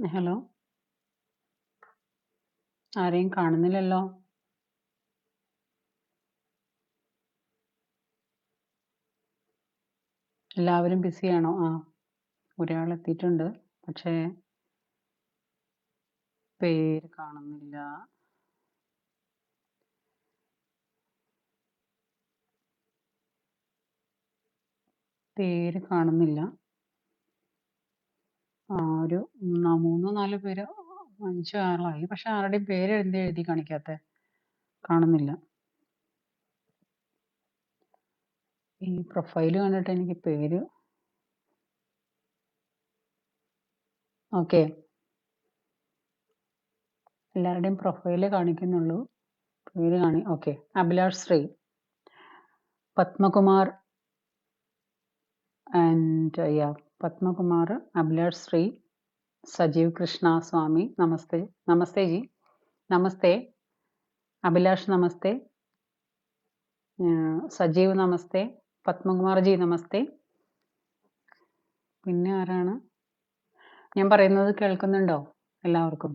Hello ആരെയും കാണുന്നില്ലല്ലോ. എല്ലാവരും ബിസിയാണോ? ആ ഒരാൾ എത്തിയിട്ടുണ്ട്. പക്ഷേ പേര് കാണുന്നില്ല. പേര് കാണുന്നില്ല. ഒരു മൂന്നോ നാലോ പേര് അഞ്ചോ ആളായി. പക്ഷെ ആരുടെയും പേര് എന്ത് എഴുതി കാണിക്കാത്തെ? കാണുന്നില്ല. ഈ പ്രൊഫൈൽ കണ്ടിട്ട് എനിക്ക് പേര് ഓക്കെ. എല്ലാവരുടെയും പ്രൊഫൈൽ കാണിക്കുന്നുള്ളൂ. പേര് കാണി ഓക്കെ. അഭിലാഷ് ശ്രീ പത്മകുമാർ ആൻഡ് യാ പത്മകുമാർ അഭിലാഷ് ശ്രീ സജീവ് കൃഷ്ണ സ്വാമി നമസ്തേ. നമസ്തേ ജി. നമസ്തേ. അഭിലാഷ് നമസ്തേ. സജീവ് നമസ്തേ. പത്മകുമാർ ജി നമസ്തേ. പിന്നെ ആരാണ്? ഞാൻ പറയുന്നത് കേൾക്കുന്നുണ്ടോ എല്ലാവർക്കും?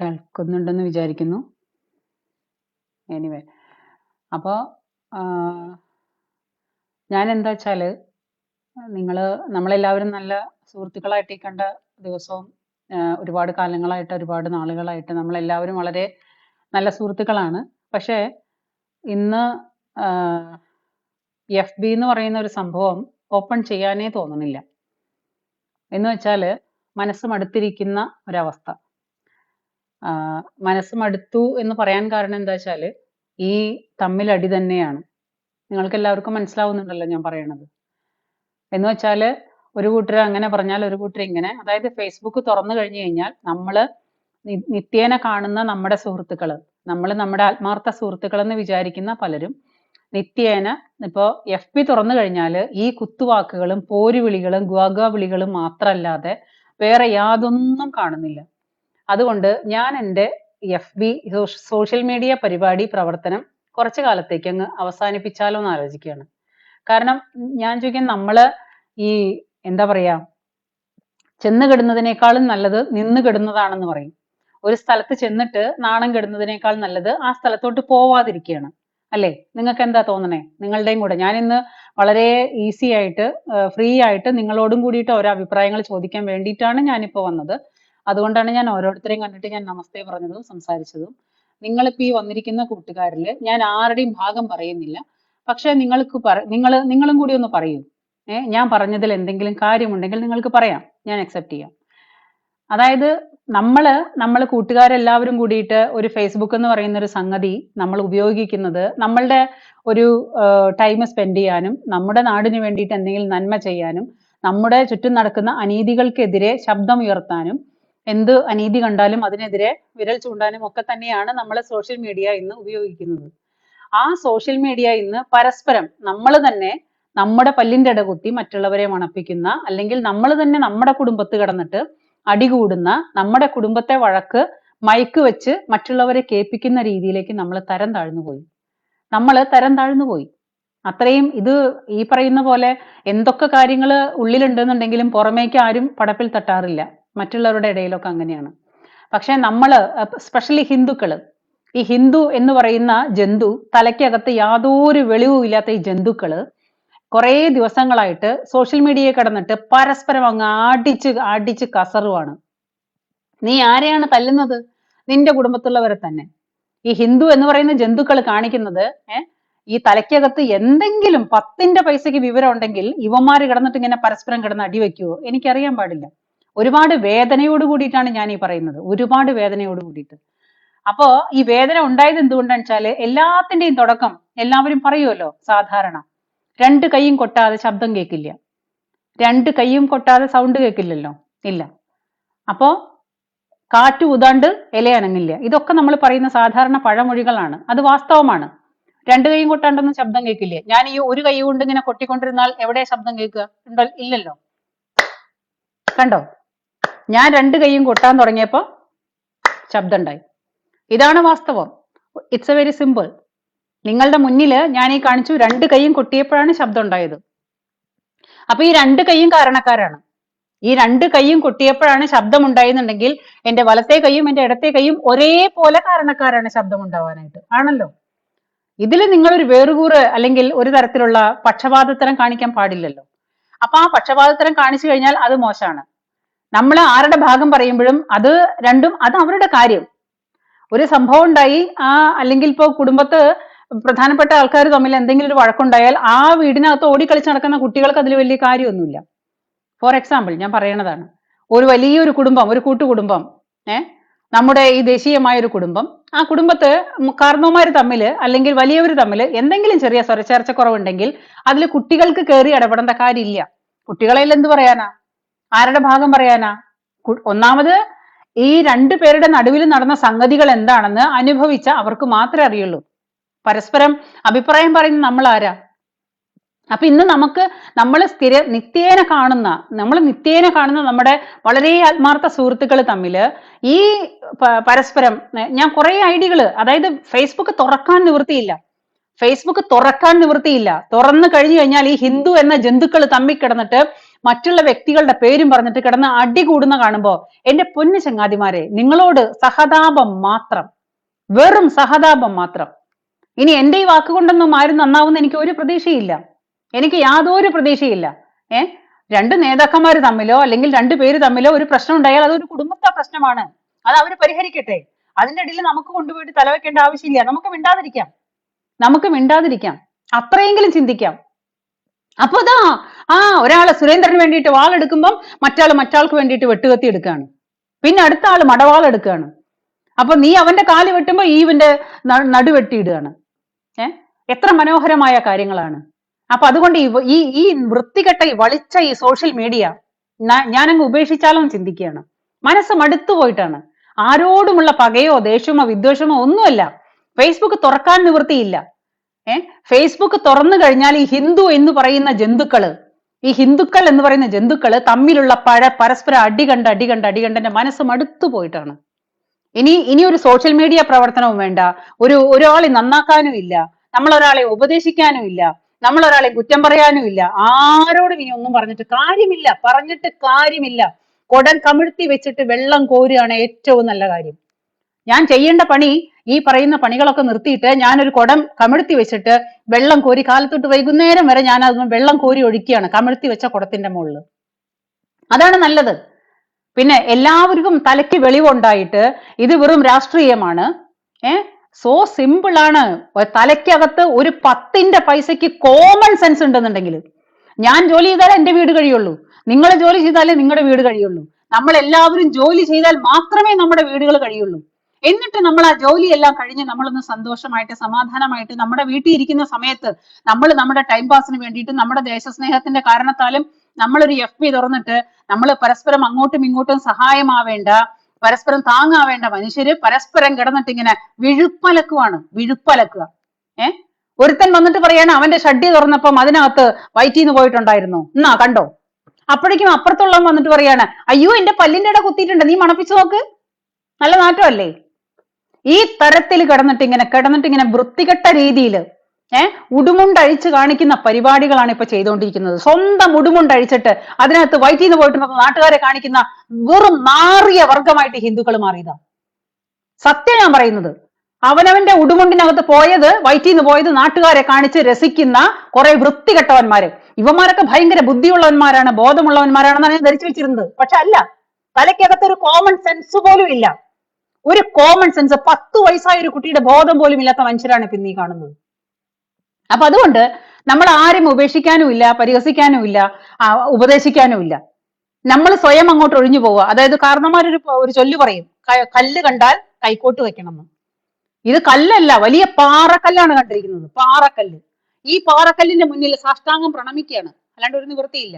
കേൾക്കുന്നുണ്ടെന്ന് വിചാരിക്കുന്നു. എനിവേ അപ്പോൾ ഞാൻ എന്താ വെച്ചാൽ നിങ്ങൾ നമ്മളെല്ലാവരും നല്ല സുഹൃത്തുക്കളായിട്ട് കണ്ട ദിവസവും ഒരുപാട് കാലങ്ങളായിട്ട് ഒരുപാട് നാളുകളായിട്ട് നമ്മളെല്ലാവരും വളരെ നല്ല സുഹൃത്തുക്കളാണ്. പക്ഷേ ഇന്ന് എഫ് ബി എന്ന് പറയുന്ന ഒരു സംഭവം ഓപ്പൺ ചെയ്യാനേ തോന്നുന്നില്ല. എന്ന് വെച്ചാൽ മനസ്സ് മടുത്തിരിക്കുന്ന ഒരവസ്ഥ. മനസ്സ് മടുത്തു എന്ന് പറയാൻ കാരണം എന്താ വെച്ചാൽ ഈ തമ്മിലടി തന്നെയാണ്. നിങ്ങൾക്ക് എല്ലാവർക്കും മനസ്സിലാവുന്നുണ്ടല്ലോ ഞാൻ പറയണത്. എന്ന് വെച്ചാൽ ഒരു കൂട്ടർ അങ്ങനെ പറഞ്ഞാൽ ഒരു കൂട്ടർ ഇങ്ങനെ. അതായത് ഫേസ്ബുക്ക് തുറന്നു കഴിഞ്ഞു കഴിഞ്ഞാൽ നമ്മൾ നിത്യേന കാണുന്ന നമ്മുടെ സുഹൃത്തുക്കൾ നമ്മൾ നമ്മുടെ ആത്മാർത്ഥ സുഹൃത്തുക്കൾ എന്ന് വിചാരിക്കുന്ന പലരും നിത്യേന ഇപ്പോൾ എഫ് പി തുറന്നു കഴിഞ്ഞാൽ ഈ കുത്തുവാക്കുകളും പോരുവിളികളും ഗ്വാഗ്വാ വിളികളും മാത്രമല്ലാതെ വേറെ യാതൊന്നും കാണുന്നില്ല. അതുകൊണ്ട് ഞാൻ എന്റെ എഫ് ബി സോഷ്യൽ മീഡിയ പരിപാടി പ്രവർത്തനം കുറച്ചു കാലത്തേക്ക് അങ്ങ് അവസാനിപ്പിച്ചാലോ എന്ന് ആലോചിക്കുകയാണ്. കാരണം ഞാൻ ചോദിക്കാൻ നമ്മൾ ഈ എന്താ പറയാ ചെന്ന് കെടുന്നതിനേക്കാളും നല്ലത് നിന്ന് കെടുന്നതാണെന്ന് പറയും. ഒരു സ്ഥലത്ത് ചെന്നിട്ട് നാണം കെടുന്നതിനേക്കാൾ നല്ലത് ആ സ്ഥലത്തോട്ട് പോവാതിരിക്കുകയാണ് അല്ലേ? നിങ്ങൾക്ക് എന്താ തോന്നണേ? നിങ്ങളുടെയും കൂടെ. ഞാൻ ഇന്ന് വളരെ ഈസി ആയിട്ട് ഫ്രീ ആയിട്ട് നിങ്ങളോടും കൂടിയിട്ട് ഓരോ അഭിപ്രായങ്ങൾ ചോദിക്കാൻ വേണ്ടിയിട്ടാണ് ഞാനിപ്പോൾ വന്നത്. അതുകൊണ്ടാണ് ഞാൻ ഓരോരുത്തരെയും കണ്ടിട്ട് ഞാൻ നമസ്തേ പറഞ്ഞതും സംസാരിച്ചതും. നിങ്ങളിപ്പോൾ ഈ വന്നിരിക്കുന്ന കൂട്ടുകാരിൽ ഞാൻ ആരുടെയും ഭാഗം പറയുന്നില്ല. പക്ഷെ നിങ്ങൾക്ക് പറ നിങ്ങൾ നിങ്ങളും കൂടി ഒന്ന് പറയൂ. ഏ ഞാൻ പറഞ്ഞതിൽ എന്തെങ്കിലും കാര്യമുണ്ടെങ്കിൽ നിങ്ങൾക്ക് പറയാം. ഞാൻ അക്സെപ്റ്റ് ചെയ്യാം. അതായത് നമ്മൾ നമ്മൾ കൂട്ടുകാരെല്ലാവരും കൂടിയിട്ട് ഒരു ഫേസ്ബുക്ക് എന്ന് പറയുന്ന ഒരു സംഗതി നമ്മൾ ഉപയോഗിക്കുന്നത് നമ്മളുടെ ഒരു ടൈം സ്പെൻഡ് ചെയ്യാനും നമ്മുടെ നാടിന് വേണ്ടിയിട്ട് എന്തെങ്കിലും നന്മ ചെയ്യാനും നമ്മുടെ ചുറ്റും നടക്കുന്ന അനീതികൾക്കെതിരെ ശബ്ദം ഉയർത്താനും എന്ത് അനീതി കണ്ടാലും അതിനെതിരെ വിരൽ ചൂണ്ടാനും ഒക്കെ തന്നെയാണ് നമ്മൾ സോഷ്യൽ മീഡിയ ഇന്ന് ഉപയോഗിക്കുന്നത്. ആ സോഷ്യൽ മീഡിയ ഇന്ന് പരസ്പരം നമ്മൾ തന്നെ നമ്മുടെ പല്ലിന്റെ ഇടകുത്തി മറ്റുള്ളവരെ മണപ്പിക്കുന്ന അല്ലെങ്കിൽ നമ്മൾ തന്നെ നമ്മുടെ കുടുംബത്ത് കിടന്നിട്ട് അടികൂടുന്ന നമ്മുടെ കുടുംബത്തെ വഴക്ക് മയക്ക് വെച്ച് മറ്റുള്ളവരെ കേൾപ്പിക്കുന്ന രീതിയിലേക്ക് നമ്മൾ തരം താഴ്ന്നു പോയി. നമ്മൾ തരം താഴ്ന്നു പോയി. അത്രയും ഇത് ഈ പറയുന്ന പോലെ എന്തൊക്കെ കാര്യങ്ങൾ ഉള്ളിലുണ്ടെന്നുണ്ടെങ്കിലും പുറമേക്ക് ആരും പടപ്പിൽ തട്ടാറില്ല. മറ്റുള്ളവരുടെ ഇടയിലൊക്കെ അങ്ങനെയാണ്. പക്ഷെ നമ്മൾ സ്പെഷ്യലി ഹിന്ദുക്കൾ ഈ ഹിന്ദു എന്ന് പറയുന്ന ജന്തു തലയ്ക്കകത്ത് യാതൊരു വെളിവും ഇല്ലാത്ത ഈ ജന്തുക്കൾ കുറേ ദിവസങ്ങളായിട്ട് സോഷ്യൽ മീഡിയയിൽ കിടന്നിട്ട് പരസ്പരം അങ്ങ് അടിച്ച് അടിച്ച് കസറുവാണ്. നീ ആരെയാണ് തല്ലുന്നത്? നിന്റെ കുടുംബത്തിലുള്ളവരെ തന്നെ. ഈ ഹിന്ദു എന്ന് പറയുന്ന ജന്തുക്കൾ കാണിക്കുന്നത് ഈ തലയ്ക്കകത്ത് എന്തെങ്കിലും പത്തിന്റെ പൈസയ്ക്ക് വിവരം ഉണ്ടെങ്കിൽ ഇവന്മാര് കിടന്നിട്ട് ഇങ്ങനെ പരസ്പരം കിടന്ന് അടിവെക്കുവോ എനിക്കറിയാൻ പാടില്ല. ഒരുപാട് വേദനയോട് കൂടിയിട്ടാണ് ഞാൻ ഈ പറയുന്നത്. ഒരുപാട് വേദനയോട് കൂടിയിട്ട്. അപ്പോ ഈ വേദന ഉണ്ടായത് എന്തുകൊണ്ടാണെന്ന് വെച്ചാൽ എല്ലാത്തിന്റെയും തുടക്കം എല്ലാവരും പറയുമല്ലോ സാധാരണ. രണ്ട് കൈയും കൊട്ടാതെ ശബ്ദം കേൾക്കില്ല രണ്ട് കൈയും കൊട്ടാതെ സൗണ്ട് കേൾക്കില്ലല്ലോ ഇല്ല. അപ്പോ കാറ്റ് ഊതാണ്ട് ഇല അനങ്ങില്ല. ഇതൊക്കെ നമ്മൾ പറയുന്ന സാധാരണ പഴമൊഴികളാണ്. അത് വാസ്തവമാണ്. രണ്ട് കൈയും കൊട്ടാണ്ടൊന്നും ശബ്ദം കേൾക്കില്ലേ ഞാൻ ഈ ഒരു കൈ കൊണ്ട് ഇങ്ങനെ കൊട്ടിക്കൊണ്ടിരുന്നാൽ എവിടെ ശബ്ദം കേൾക്കുക? ഉണ്ടോ? ഇല്ലല്ലോ. കണ്ടോ? ഞാൻ രണ്ട് കൈയും കൊട്ടാൻ തുടങ്ങിയപ്പോ ശബ്ദം ഉണ്ടായി. ഇതാണ് വാസ്തവം. ഇറ്റ്സ് എ വെരി സിമ്പിൾ നിങ്ങളുടെ മുന്നിൽ ഞാൻ ഈ കാണിച്ചു രണ്ട് കൈയും കൊട്ടിയപ്പോഴാണ് ശബ്ദം ഉണ്ടായത് അപ്പൊ ഈ രണ്ട് കൈയും കാരണക്കാരാണ്. ഈ രണ്ട് കൈയും കൊട്ടിയപ്പോഴാണ് ശബ്ദം ഉണ്ടായിരുന്നുണ്ടെങ്കിൽ എന്റെ വലത്തെ കൈയും എന്റെ ഇടത്തെ കൈയും ഒരേപോലെ കാരണക്കാരാണ് ശബ്ദം ഉണ്ടാവാനായിട്ട് ആണല്ലോ? ഇതിൽ നിങ്ങളൊരു വേറുകൂറ് അല്ലെങ്കിൽ ഒരു തരത്തിലുള്ള പക്ഷപാതത്തരം കാണിക്കാൻ പാടില്ലല്ലോ. അപ്പൊ ആ പക്ഷപാതത്തരം കാണിച്ചു കഴിഞ്ഞാൽ അത് മോശമാണ്. നമ്മൾ ആരുടെ ഭാഗം പറയുമ്പോഴും അത് രണ്ടും അത് അവരുടെ കാര്യം. ഒരു സംഭവം ഉണ്ടായി ആ അല്ലെങ്കിൽ ഇപ്പോ കുടുംബത്ത് പ്രധാനപ്പെട്ട ആൾക്കാർ തമ്മിൽ എന്തെങ്കിലും ഒരു വഴക്കുണ്ടായാൽ ആ വീടിനകത്ത് ഓടിക്കളിച്ച് നടക്കുന്ന കുട്ടികൾക്ക് അതിൽ വലിയ കാര്യമൊന്നുമില്ല. ഫോർ എക്സാമ്പിൾ ഞാൻ പറയണതാണ്. ഒരു വലിയൊരു കുടുംബം ഒരു കൂട്ടുകുടുംബം ഏ? നമ്മുടെ ഈ ദേശീയമായ ഒരു കുടുംബം ആ കുടുംബത്ത് കാർമ്മമാർ തമ്മിൽ അല്ലെങ്കിൽ വലിയവർ തമ്മിൽ എന്തെങ്കിലും ചെറിയ സ്വരച്ചേർച്ചക്കുറവുണ്ടെങ്കിൽ അതിൽ കുട്ടികൾക്ക് കയറി ഇടപെടേണ്ട കാര്യമില്ല. കുട്ടികളെല്ലാം എന്ത് പറയാനാ? ആരുടെ ഭാഗം പറയാനാ? ഒന്നാമത് ഈ രണ്ടു പേരുടെ നടുവിൽ നടന്ന സംഗതികൾ എന്താണെന്ന് അനുഭവിച്ച അവർക്ക് മാത്രമേ അറിയുള്ളൂ. പരസ്പരം അഭിപ്രായം പറയുന്ന നമ്മൾ ആരാ അപ്പൊ ഇന്ന് നമുക്ക് നമ്മൾ സ്ഥിര നിത്യേന കാണുന്ന നമ്മൾ നിത്യേന കാണുന്ന നമ്മുടെ വളരെ ആത്മാർത്ഥ സുഹൃത്തുക്കൾ തമ്മിൽ ഈ പരസ്പരം ഞാൻ കുറെ ഐഡികൾ അതായത് ഫേസ്ബുക്ക് തുറക്കാൻ നിവൃത്തിയില്ല. ഫേസ്ബുക്ക് തുറക്കാൻ നിവൃത്തിയില്ല. തുറന്നു കഴിഞ്ഞു കഴിഞ്ഞാൽ ഈ ഹിന്ദു എന്ന ജന്തുക്കൾ തമ്മിൽ കിടന്നിട്ട് മറ്റുള്ള വ്യക്തികളുടെ പേരും പറഞ്ഞിട്ട് കിടന്ന് അടി കൂടുന്ന കാണുമ്പോൾ എന്റെ പൊന്നു ചങ്ങാതിമാരെ നിങ്ങളോട് സഹതാപം മാത്രം വെറും സഹതാപം മാത്രം. ഇനി എന്റെ ഈ വാക്കുകൊണ്ടൊന്നും ആരും നന്നാവുന്ന എനിക്ക് ഒരു പ്രതീക്ഷയില്ല. എനിക്ക് യാതൊരു പ്രതീക്ഷയില്ല. ഏ? രണ്ട് നേതാക്കന്മാർ തമ്മിലോ അല്ലെങ്കിൽ രണ്ട് പേര് തമ്മിലോ ഒരു പ്രശ്നം ഉണ്ടായാൽ അതൊരു കുടുംബത്തെ പ്രശ്നമാണ്. അത് അവർ പരിഹരിക്കട്ടെ. അതിന്റെ ഇടയിൽ നമുക്ക് കൊണ്ടുപോയിട്ട് തലവെക്കേണ്ട ആവശ്യമില്ല. നമുക്ക് മിണ്ടാതിരിക്കാം. നമുക്ക് മിണ്ടാതിരിക്കാം. അത്രയെങ്കിലും ചിന്തിക്കാം. അപ്പൊ അതാ ആ ഒരാൾ സുരേന്ദ്രന് വേണ്ടിയിട്ട് വാളെടുക്കുമ്പം മറ്റാൾ മറ്റാൾക്ക് വേണ്ടിയിട്ട് വെട്ടുകത്തി എടുക്കുകയാണ് പിന്നെ അടുത്ത ആൾ മടവാളെടുക്കുകയാണ് അപ്പൊ നീ അവന്റെ കാൽ വെട്ടുമ്പോ ഈ ഇവന്റെ ന- നടു വെട്ടിയിടുകയാണ് ഏ? എത്ര മനോഹരമായ കാര്യങ്ങളാണ്. അപ്പൊ അതുകൊണ്ട് ഈ ഈ വൃത്തികെട്ട വളിച്ച ഈ സോഷ്യൽ മീഡിയ ഞാനങ്ങ് ഉപേക്ഷിച്ചാലും ചിന്തിക്കുകയാണ്. മനസ്സ് മടുത്തു പോയിട്ടാണ്. ആരോടുമുള്ള പകയോ ദേഷ്യമോ വിദ്വേഷമോ ഒന്നുമല്ല. ഫേസ്ബുക്ക് തുറക്കാൻ നിവൃത്തിയില്ല. ഏഹ് ഫേസ്ബുക്ക് തുറന്നു കഴിഞ്ഞാൽ ഈ ഹിന്ദു എന്ന് പറയുന്ന ജന്തുക്കൾ ഈ ഹിന്ദുക്കൾ എന്ന് പറയുന്ന ജന്തുക്കൾ തമ്മിലുള്ള പഴ പരസ്പരം അടി കണ്ട് അടി കണ്ട് അടി കണ്ട് എന്റെ മനസ്സ് മടുത്തു പോയിട്ടാണ്. ഇനി ഇനി ഒരു സോഷ്യൽ മീഡിയ പ്രവർത്തനവും വേണ്ട. ഒരു ഒരാളെ നന്നാക്കാനും ഇല്ല. നമ്മൾ ഒരാളെ ഉപദേശിക്കാനും ഇല്ല. നമ്മൾ ഒരാളെ കുറ്റം പറയാനും ഇല്ല. ആരോടും ഇനി ഒന്നും പറഞ്ഞിട്ട് കാര്യമില്ല. പറഞ്ഞിട്ട് കാര്യമില്ല. കൊടൻ കമിഴ്ത്തി വെച്ചിട്ട് വെള്ളം കോരുകയാണ് ഏറ്റവും നല്ല കാര്യം. ഞാൻ ചെയ്യേണ്ട പണി ഈ പറയുന്ന പണികളൊക്കെ നിർത്തിയിട്ട് ഞാനൊരു കുടം കമിഴ്ത്തി വെച്ചിട്ട് വെള്ളം കോരി കാലത്തൊട്ട് വൈകുന്നേരം വരെ ഞാൻ അത് വെള്ളം കോരി ഒഴിക്കുകയാണ്. കമിഴ്ത്തി വെച്ച കുടത്തിന്റെ മുകളിൽ. അതാണ് നല്ലത്. പിന്നെ എല്ലാവർക്കും തലയ്ക്ക് വെളിവുണ്ടായിട്ട് ഇത് വെറും രാഷ്ട്രീയമാണ്. ഏ? സോ സിമ്പിൾ ആണ്. ഒ- തലയ്ക്കകത്ത് ഒരു പത്തിന്റെ പൈസയ്ക്ക് കോമൺ സെൻസ് ഉണ്ടെന്നുണ്ടെങ്കിൽ ഞാൻ ജോലി ചെയ്താലേ എന്റെ വീട് കഴിയുള്ളൂ. നിങ്ങൾ ജോലി ചെയ്താലേ നിങ്ങളുടെ വീട് കഴിയുള്ളൂ. നമ്മൾ എല്ലാവരും ജോലി ചെയ്താൽ മാത്രമേ നമ്മുടെ വീടുകൾ കഴിയുള്ളൂ. എന്നിട്ട് നമ്മൾ ആ ജോലിയെല്ലാം കഴിഞ്ഞ് നമ്മളൊന്ന് സന്തോഷമായിട്ട് സമാധാനമായിട്ട് നമ്മുടെ വീട്ടിൽ ഇരിക്കുന്ന സമയത്ത് നമ്മൾ നമ്മുടെ ടൈം പാസിന് വേണ്ടിയിട്ട് നമ്മുടെ ദേശസ്നേഹത്തിന്റെ കാരണത്താലും നമ്മളൊരു എഫ് പി തുറന്നിട്ട് നമ്മൾ പരസ്പരം അങ്ങോട്ടും ഇങ്ങോട്ടും സഹായമാവേണ്ട പരസ്പരം താങ്ങാവേണ്ട മനുഷ്യര് പരസ്പരം കിടന്നിട്ട് ഇങ്ങനെ വിഴുപ്പലക്കുവാണ് വിഴുപ്പലക്കുക. ഏ? ഒരുത്തൻ വന്നിട്ട് പറയാണ് അവന്റെ ഷഡ്ഡി തുറന്നപ്പം അതിനകത്ത് വയറ്റിന്ന് പോയിട്ടുണ്ടായിരുന്നു. എന്നാ കണ്ടോ? അപ്പോഴേക്കും അപ്പുറത്തുള്ളവൻ വന്നിട്ട് പറയാണ് അയ്യോ എന്റെ പല്ലിന്റെ ഇട കുത്തിയിട്ടുണ്ട് നീ മണപ്പിച്ചു നോക്ക്. നല്ല നാറ്റമല്ലേ? ഈ തരത്തിൽ കിടന്നിട്ട് ഇങ്ങനെ കിടന്നിട്ട് ഇങ്ങനെ വൃത്തികെട്ട രീതിയിൽ ഏഹ് ഉടുമുണ്ടഴിച്ച് കാണിക്കുന്ന പരിപാടികളാണ് ഇപ്പൊ ചെയ്തുകൊണ്ടിരിക്കുന്നത് സ്വന്തം ഉടുമുണ്ടഴിച്ചിട്ട് അതിനകത്ത് വയറ്റിൽ നിന്ന് പോയിട്ട് നാട്ടുകാരെ കാണിക്കുന്ന വെറും മാറിയ വർഗമായിട്ട് ഹിന്ദുക്കൾ മാറിയതാ. സത്യം ഞാൻ പറയുന്നത്. അവനവന്റെ ഉടുമുണ്ടിനകത്ത് പോയത് വയറ്റിൽ നിന്ന് പോയത് നാട്ടുകാരെ കാണിച്ച് രസിക്കുന്ന കുറെ വൃത്തികെട്ടവന്മാര്. ഇവന്മാരൊക്കെ ഭയങ്കര ബുദ്ധിയുള്ളവന്മാരാണ് ബോധമുള്ളവന്മാരാണെന്നാണ് ഞാൻ ധരിച്ചു വെച്ചിരുന്നത്. പക്ഷെ അല്ല തലയ്ക്കകത്ത് ഒരു കോമൺ സെൻസ് പോലും ഇല്ല. ഒരു കോമൺ സെൻസ് പത്ത് വയസ്സായ ഒരു കുട്ടിയുടെ ബോധം പോലും ഇല്ലാത്ത മനുഷ്യരാണ് ഇപ്പൊ ഇന്നീ കാണുന്നത്. അപ്പൊ അതുകൊണ്ട് നമ്മൾ ആരും ഇല്ല ഉപദേശിക്കാനും ഇല്ല നമ്മൾ സ്വയം അങ്ങോട്ട് ഒഴിഞ്ഞു പോവുക. അതായത് കാരണന്മാരൊരു ഒരു ചൊല്ല് പറയും കല്ല് കണ്ടാൽ കൈക്കോട്ട് വെക്കണം ഇത് കല്ലല്ല വലിയ പാറക്കല്ലാണ് കണ്ടിരിക്കുന്നത് പാറക്കല്ല്. ഈ പാറക്കല്ലിന്റെ മുന്നിൽ സാഷ്ടാംഗം പ്രണമിക്കുകയാണ്. അല്ലാണ്ട് ഒരു നിവൃത്തിയില്ല.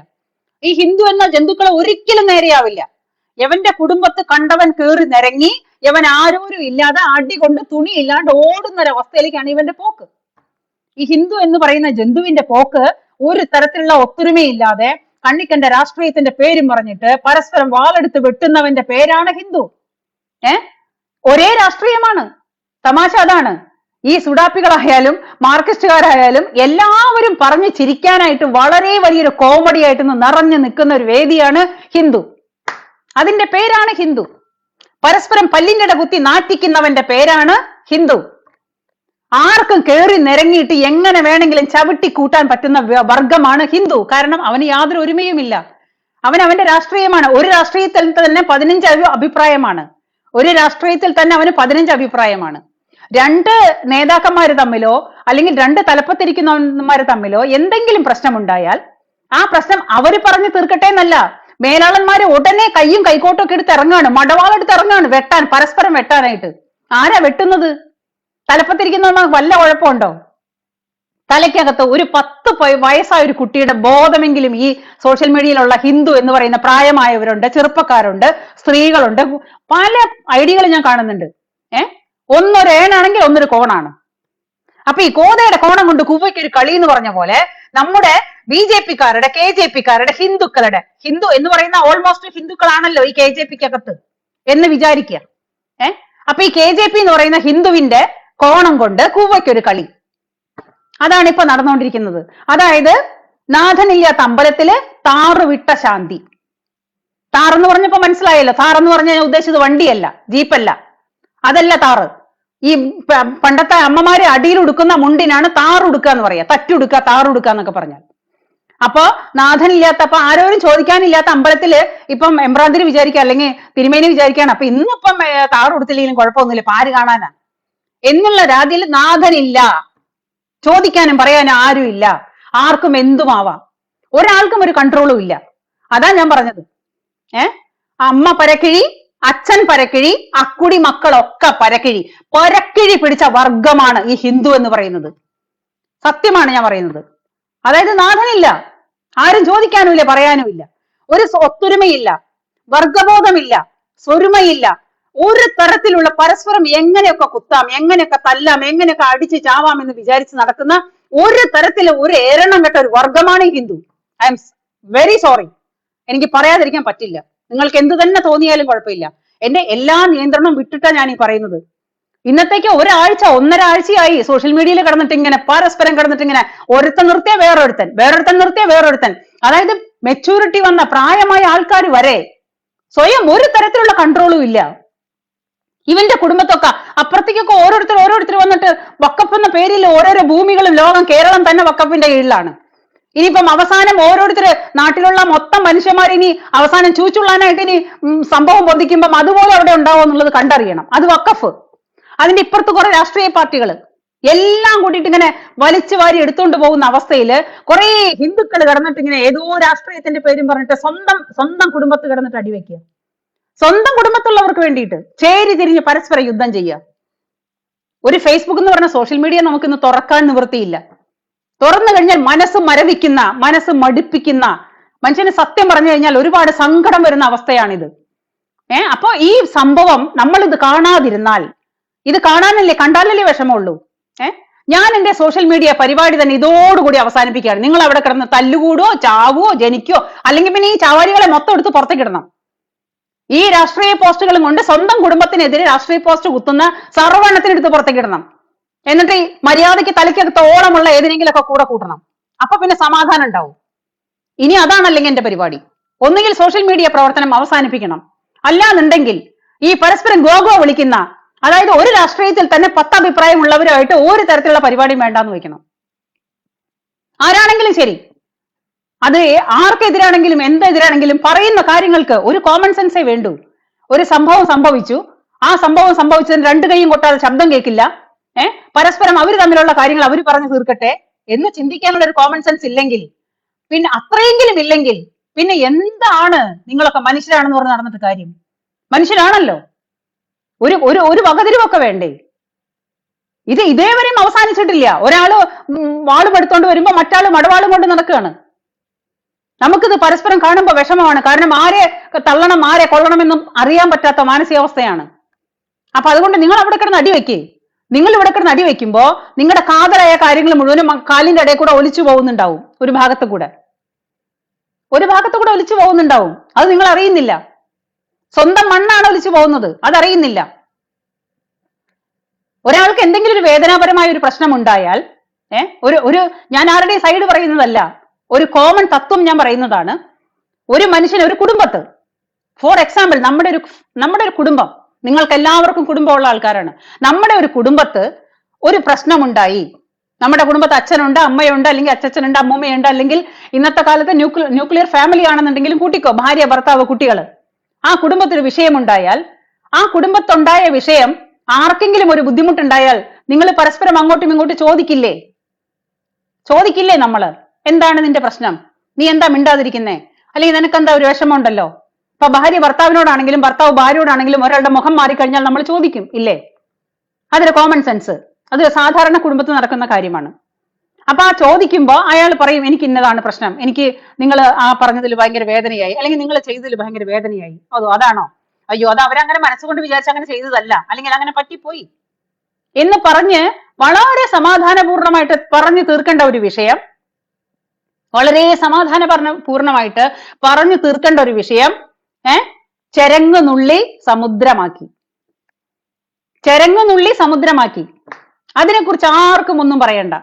ഈ ഹിന്ദു എന്ന ജന്തുക്കളെ ഒരിക്കലും നേരെയാവില്ല. യവന്റെ കുടുംബത്ത് കണ്ടവൻ കേറി നിരങ്ങി യവൻ ആരോരും ഇല്ലാതെ അടി കൊണ്ട് തുണി ഇല്ലാണ്ട് ഓടുന്ന ഒരവസ്ഥയിലേക്കാണ് ഇവന്റെ പോക്ക്. ഈ ഹിന്ദു എന്ന് പറയുന്ന ജന്തുവിന്റെ പോക്ക് ഒരു തരത്തിലുള്ള ഒത്തൊരുമയില്ലാതെ കണ്ണിക്കണ്ട രാഷ്ട്രീയത്തിന്റെ പേരും പറഞ്ഞിട്ട് പരസ്പരം വാളെടുത്ത് വെട്ടുന്നവന്റെ പേരാണ് ഹിന്ദു. ഏ? ഒരേ രാഷ്ട്രീയമാണ്. തമാശ അതാണ്. ഈ സുഡാപ്പികളായാലും മാർക്സിസ്റ്റുകാരായാലും എല്ലാവരും പറഞ്ഞു ചിരിക്കാനായിട്ട് വളരെ വലിയൊരു കോമഡി ആയിട്ട് നിറഞ്ഞു നിൽക്കുന്ന ഒരു വേദിയാണ് ഹിന്ദു. അതിന്റെ പേരാണ് ഹിന്ദു. പരസ്പരം പല്ലിന്റെ കുത്തി നാട്ടിക്കുന്നവന്റെ പേരാണ് ഹിന്ദു. ആർക്കും കയറി നിരങ്ങിയിട്ട് എങ്ങനെ വേണമെങ്കിലും ചവിട്ടി കൂട്ടാൻ പറ്റുന്ന വർഗമാണ് ഹിന്ദു. കാരണം അവന് യാതൊരു ഒരുമയുമില്ല. അവൻ അവന്റെ രാഷ്ട്രീയമാണ്. ഒരു രാഷ്ട്രീയത്തിൽ തന്നെ പതിനഞ്ച് അഭി- അഭിപ്രായമാണ്. ഒരു രാഷ്ട്രീയത്തിൽ തന്നെ അവന് പതിനഞ്ച് അഭിപ്രായമാണ്. രണ്ട് നേതാക്കന്മാർ തമ്മിലോ അല്ലെങ്കിൽ രണ്ട് തലപ്പത്തിരിക്കുന്നവന്മാർ തമ്മിലോ എന്തെങ്കിലും പ്രശ്നമുണ്ടായാൽ ആ പ്രശ്നം അവർ പറഞ്ഞു തീർക്കട്ടെ എന്നല്ല. മേലാളന്മാര് ഉടനെ കയ്യും കൈക്കോട്ടൊക്കെ എടുത്ത് ഇറങ്ങാണ്. മടവാളെടുത്ത് ഇറങ്ങാണ് വെട്ടാൻ പരസ്പരം വെട്ടാനായിട്ട്. ആരാ വെട്ടുന്നത്? തലപ്പത്തിരിക്കുന്നവർക്ക് വല്ല കുഴപ്പമുണ്ടോ? തലയ്ക്കകത്ത് ഒരു പത്ത് വയസ്സായ ഒരു കുട്ടിയുടെ ബോധമെങ്കിലും ഈ സോഷ്യൽ മീഡിയയിലുള്ള ഹിന്ദു എന്ന് പറയുന്ന പ്രായമായവരുണ്ട് ചെറുപ്പക്കാരുണ്ട് സ്ത്രീകളുണ്ട്. പല ഐഡികൾ ഞാൻ കാണുന്നുണ്ട്. ഏ? ഒന്നൊരു ഏണാണെങ്കിൽ ഒന്നൊരു കോണാണ്. അപ്പൊ ഈ കോതയുടെ കോണം കൊണ്ട് കുവയ്ക്ക് ഒരു കളി എന്ന് പറഞ്ഞ പോലെ നമ്മുടെ ബി ജെ പിക്കാരുടെ കെ ജെ പിക്കാരുടെ ഹിന്ദുക്കളുടെ ഹിന്ദു എന്ന് പറയുന്ന ഓൾമോസ്റ്റ് ഹിന്ദുക്കളാണല്ലോ ഈ കെ ജെ പിക്കകത്ത് എന്ന് വിചാരിക്കുക. ഏഹ് അപ്പൊ ഈ കെ ജെ പി എന്ന് പറയുന്ന ഹിന്ദുവിന്റെ കോണം കൊണ്ട് കൂവയ്ക്കൊരു കളി. അതാണ് ഇപ്പൊ നടന്നുകൊണ്ടിരിക്കുന്നത് അതായത് നാഥനില്ലാത്ത അമ്പലത്തിൽ താറുവിട്ട ശാന്തി. താറെന്ന് പറഞ്ഞപ്പോ മനസ്സിലായല്ലോ. താറെന്ന് പറഞ്ഞ ഞാൻ ഉദ്ദേശിച്ചത് വണ്ടിയല്ല ജീപ്പല്ല. അതല്ല താറ് ഈ പണ്ടത്തെ അമ്മമാരെ അടിയിൽ ഉടുക്കുന്ന മുണ്ടിനാണ് താറുടുക്കുക എന്ന് പറയാ. തറ്റുടുക്കുക താറുടുക്കുക എന്നൊക്കെ പറഞ്ഞാൽ. അപ്പൊ നാഥനില്ലാത്ത അപ്പൊ ആരോരും ചോദിക്കാനില്ലാത്ത അമ്പലത്തിൽ ഇപ്പം എംബ്രാന്തിരി വിചാരിക്കുക അല്ലെങ്കിൽ തിരുമേനി വിചാരിക്കുകയാണ്. അപ്പൊ ഇന്നിപ്പം താറുടുത്തില്ലെങ്കിലും കുഴപ്പമൊന്നുമില്ല. പാര് കാണാനാ? എന്നുള്ള രാജ്യത്തിൽ നാഥനില്ല. ചോദിക്കാനും പറയാനും ആരുമില്ല. ആർക്കും എന്തുമാവാം. ഒരാൾക്കും ഒരു കൺട്രോളും ഇല്ല. അതാ ഞാൻ പറഞ്ഞത്. ഏ? അമ്മ പരക്കിഴി അച്ഛൻ പരക്കിഴി അക്കുടി മക്കളൊക്കെ പരക്കിഴി. പരക്കിഴി പിടിച്ച വർഗമാണ് ഈ ഹിന്ദു എന്ന് പറയുന്നത്. സത്യമാണ് ഞാൻ പറയുന്നത്. അതായത് നാഥനില്ല. ആരും ചോദിക്കാനുമില്ല പറയാനുമില്ല. ഒരു ഒത്തൊരുമയില്ല. വർഗബോധമില്ല സ്വരുമയില്ല. ഒരു തരത്തിലുള്ള പരസ്പരം എങ്ങനെയൊക്കെ കുത്താം എങ്ങനെയൊക്കെ തല്ലാം എങ്ങനെയൊക്കെ അടിച്ച് ചാവാം എന്ന് വിചാരിച്ച് നടക്കുന്ന ഒരു തരത്തിലെ ഒരു ഏരണം കെട്ട ഒരു വർഗമാണ് Hindu. I am very sorry എനിക്ക് പറയാതിരിക്കാൻ പറ്റില്ല. നിങ്ങൾക്ക് എന്ത് തന്നെ തോന്നിയാലും കുഴപ്പമില്ല. എന്റെ എല്ലാ നിയന്ത്രണവും വിട്ടിട്ടാണ് ഞാൻ ഈ പറയുന്നത്. ഇന്നത്തേക്ക് ഒരാഴ്ച ഒന്നര ആഴ്ചയായി സോഷ്യൽ മീഡിയയിൽ കടന്നിട്ട് ഇങ്ങനെ പരസ്പരം കടന്നിട്ട് ഇങ്ങനെ ഒരുത്തൻ നിർത്തിയ വേറൊരുത്തൻ വേറൊരുത്തൻ നിർത്തിയ വേറൊരുത്തൻ. അതായത് മെച്ചൂരിറ്റി വന്ന പ്രായമായ ആൾക്കാർ വരെ സ്വയം ഒരു തരത്തിലുള്ള കൺട്രോളും ഇല്ല. ഇവന്റെ കുടുംബത്തൊക്കെ അപ്പുറത്തേക്കൊക്കെ ഓരോരുത്തർ ഓരോരുത്തർ വന്നിട്ട് വക്കഫ് എന്ന പേരിൽ ഓരോരോ ഭൂമികളും ലോകം കേരളം തന്നെ വക്കഫിന്റെ കീഴിലാണ്. ഇനിയിപ്പം അവസാനം ഓരോരുത്തര് നാട്ടിലുള്ള മൊത്തം മനുഷ്യന്മാർ ഇനി അവസാനം ചൂച്ചുള്ളാനായിട്ട് ഇനി സംഭവം പൊന്തിക്കുമ്പം അതുപോലെ അവിടെ ഉണ്ടാവും എന്നുള്ളത് കണ്ടറിയണം. അത് വക്കഫ്. അതിന്റെ ഇപ്പുറത്ത് കുറെ രാഷ്ട്രീയ പാർട്ടികൾ എല്ലാം കൂട്ടിയിട്ട് ഇങ്ങനെ വലിച്ചു വാരി എടുത്തുകൊണ്ട് പോകുന്ന അവസ്ഥയിൽ കുറെ ഹിന്ദുക്കൾ കിടന്നിട്ട് ഇങ്ങനെ ഏതോ രാഷ്ട്രീയത്തിന്റെ പേരും പറഞ്ഞിട്ട് സ്വന്തം സ്വന്തം കുടുംബത്ത് കിടന്നിട്ട് അടിവെക്കുക. സ്വന്തം കുടുംബത്തുള്ളവർക്ക് വേണ്ടിയിട്ട് ചേരി തിരിഞ്ഞ് പരസ്പര യുദ്ധം ചെയ്യുക. ഒരു ഫേസ്ബുക്ക് എന്ന് പറഞ്ഞ സോഷ്യൽ മീഡിയ നമുക്കിന്ന് തുറക്കാൻ നിവൃത്തിയില്ല. തുറന്നു കഴിഞ്ഞാൽ മനസ്സ് മരവിക്കുന്ന മനസ്സ് മടുപ്പിക്കുന്ന മനുഷ്യന് സത്യം പറഞ്ഞു കഴിഞ്ഞാൽ ഒരുപാട് സങ്കടം വരുന്ന അവസ്ഥയാണിത്. ഏർ അപ്പൊ ഈ സംഭവം നമ്മൾ ഇത് കാണാതിരുന്നാൽ ഇത് കാണാനല്ലേ കണ്ടാലല്ലേ വിഷമമുള്ളൂ? ഏഹ് ഞാൻ എന്റെ സോഷ്യൽ മീഡിയ പരിപാടി തന്നെ ഇതോടുകൂടി അവസാനിപ്പിക്കുകയാണ്. നിങ്ങൾ അവിടെ കിടന്ന് തല്ലുകൂടോ ചാവുവോ ജനിക്കോ അല്ലെങ്കിൽ പിന്നെ ഈ ചാവാരികളെ മൊത്തം എടുത്ത് പുറത്തേക്ക് ഇടണം. ഈ രാഷ്ട്രീയ പോസ്റ്റുകളും കൊണ്ട് സ്വന്തം കുടുംബത്തിനെതിരെ രാഷ്ട്രീയ പോസ്റ്റ് കുത്തുന്ന സർവെണ്ണത്തിനെടുത്ത് പുറത്തേക്ക് ഇടണം. എന്നിട്ട് ഈ മര്യാദയ്ക്ക് തലയ്ക്കകത്ത് ഓളമുള്ള ഏതിനെങ്കിലൊക്കെ കൂടെ കൂട്ടണം. അപ്പൊ പിന്നെ സമാധാനം ഉണ്ടാവും. ഇനി അതാണല്ലെങ്കിൽ എന്റെ പരിപാടി. ഒന്നുകിൽ സോഷ്യൽ മീഡിയ പ്രവർത്തനം അവസാനിപ്പിക്കണം. അല്ലാന്നുണ്ടെങ്കിൽ ഈ പരസ്പരം ഗോഗോ വിളിക്കുന്ന അതായത് ഒരു രാഷ്ട്രീയത്തിൽ തന്നെ പത്ത് അഭിപ്രായമുള്ളവരുമായിട്ട് ഒരു തരത്തിലുള്ള പരിപാടിയും വേണ്ടാന്ന് വെക്കണം ആരാണെങ്കിലും ശരി അത് ആർക്കെതിരാണെങ്കിലും എന്തെതിരാണെങ്കിലും പറയുന്ന കാര്യങ്ങൾക്ക് ഒരു കോമൺ സെൻസേ വേണ്ടു. ഒരു സംഭവം സംഭവിച്ചു. ആ സംഭവം സംഭവിച്ചതിന് രണ്ട് കൈയും കൊട്ടാതെ ശബ്ദം കേൾക്കില്ല. ഏഹ് പരസ്പരം അവർ തമ്മിലുള്ള കാര്യങ്ങൾ അവർ പറഞ്ഞു തീർക്കട്ടെ എന്ന് ചിന്തിക്കാനുള്ള ഒരു കോമൺ സെൻസ് ഇല്ലെങ്കിൽ പിന്നെ അത്രയെങ്കിലും ഇല്ലെങ്കിൽ പിന്നെ എന്താണ് നിങ്ങളൊക്കെ മനുഷ്യരാണെന്ന് പറഞ്ഞ് നടന്നിട്ട് കാര്യം? മനുഷ്യരാണല്ലോ. ഒരു ഒരു ഒരു വകതിരിവൊക്കെ വേണ്ടേ? ഇത് ഇതേവരെയും അവസാനിച്ചിട്ടില്ല. ഒരാൾ വാളും എടുത്തോണ്ട് വരുമ്പോ മറ്റാൾ മടവാളും കൊണ്ട് നടക്കുകയാണ് നമുക്കിത് പരസ്പരം കാണുമ്പോൾ വിഷമമാണ്. കാരണം ആരെ തള്ളണം ആരെ കൊള്ളണമെന്നും അറിയാൻ പറ്റാത്ത മാനസികാവസ്ഥയാണ്. അപ്പൊ അതുകൊണ്ട് നിങ്ങൾ അവിടെ കിടന്ന് അടി വെക്കേ നിങ്ങൾ ഇവിടെ കിടന്ന് അടി വെക്കുമ്പോ നിങ്ങളുടെ കാതലായ കാര്യങ്ങൾ മുഴുവനും കാലിന്റെ ഇടയിൽ കൂടെ ഒലിച്ചു പോകുന്നുണ്ടാവും ഒരു ഭാഗത്ത് കൂടെ. ഒരു ഭാഗത്ത് കൂടെ ഒലിച്ചു പോകുന്നുണ്ടാവും. അത് നിങ്ങൾ അറിയുന്നില്ല. സ്വന്തം മണ്ണാണ് ഒലിച്ചു പോകുന്നത്. അതറിയുന്നില്ല ഒരാൾക്ക് എന്തെങ്കിലും ഒരു വേദനാപരമായ ഒരു പ്രശ്നം ഉണ്ടായാൽ ഏഹ് ഒരു ഒരു ഞാൻ ആരുടെയും സൈഡ് പറയുന്നതല്ല. ഒരു കോമൺ തത്വം ഞാൻ പറയുന്നതാണ്. ഒരു മനുഷ്യന് ഒരു കുടുംബത്ത് ഫോർ എക്സാമ്പിൾ നമ്മുടെ ഒരു നമ്മുടെ ഒരു കുടുംബം നിങ്ങൾക്ക് എല്ലാവർക്കും കുടുംബമുള്ള ആൾക്കാരാണ്. നമ്മുടെ ഒരു കുടുംബത്ത് ഒരു പ്രശ്നമുണ്ടായി. നമ്മുടെ കുടുംബത്ത് അച്ഛനുണ്ട് അമ്മയുണ്ട് അല്ലെങ്കിൽ അച്ഛനുണ്ട് അമ്മൂമ്മയുണ്ട് അല്ലെങ്കിൽ ഇന്നത്തെ കാലത്ത് ന്യൂക്ലിയർ ന്യൂക്ലിയർ ഫാമിലി ആണെന്നുണ്ടെങ്കിലും കൂട്ടിക്കോ ഭാര്യ ഭർത്താവ് കുട്ടികൾ ആ കുടുംബത്തിൽ വിഷയമുണ്ടായാൽ ആ കുടുംബത്തുണ്ടായ വിഷയം ആർക്കെങ്കിലും ഒരു ബുദ്ധിമുട്ടുണ്ടായാൽ നിങ്ങൾ പരസ്പരം അങ്ങോട്ടും ഇങ്ങോട്ടും ചോദിക്കില്ലേ? ചോദിക്കില്ലേ നമ്മൾ? എന്താണ് നിന്റെ പ്രശ്നം? നീ എന്താ മിണ്ടാതിരിക്കുന്നേ? അല്ലെങ്കിൽ നിനക്ക് എന്താ ഒരു വിഷമമുണ്ടല്ലോ? ഇപ്പൊ ഭാര്യ ഭർത്താവിനോടാണെങ്കിലും ഭർത്താവ് ഭാര്യയോടാണെങ്കിലും ഒരാളുടെ മുഖം മാറിക്കഴിഞ്ഞാൽ നമ്മൾ ചോദിക്കും ഇല്ലേ? അതൊരു കോമൺ സെൻസ് അത് സാധാരണ കുടുംബത്തിൽ നടക്കുന്ന കാര്യമാണ്. അപ്പൊ ആ ചോദിക്കുമ്പോൾ അയാൾ പറയും എനിക്ക് ഇന്നതാണ് പ്രശ്നം. എനിക്ക് നിങ്ങൾ ആ പറഞ്ഞതിൽ ഭയങ്കര വേദനയായി. അല്ലെങ്കിൽ നിങ്ങൾ ചെയ്തതിൽ ഭയങ്കര വേദനയായി. അതോ അതാണോ? അയ്യോ അത് അവരങ്ങനെ മനസ്സുകൊണ്ട് വിചാരിച്ച് അങ്ങനെ ചെയ്തതല്ല. അല്ലെങ്കിൽ അങ്ങനെ പറ്റിപ്പോയി. എന്ന് പറഞ്ഞ് വളരെ സമാധാനപൂർണമായിട്ട് പറഞ്ഞു തീർക്കേണ്ട ഒരു വിഷയം വളരെ സമാധാന പറഞ്ഞ പൂർണമായിട്ട് പറഞ്ഞു തീർക്കേണ്ട ഒരു വിഷയം ഏർ ചരങ്ങുനുള്ളി സമുദ്രമാക്കി. ചരങ്ങുനുള്ളി സമുദ്രമാക്കി. അതിനെക്കുറിച്ച് ആർക്കും ഒന്നും പറയണ്ട.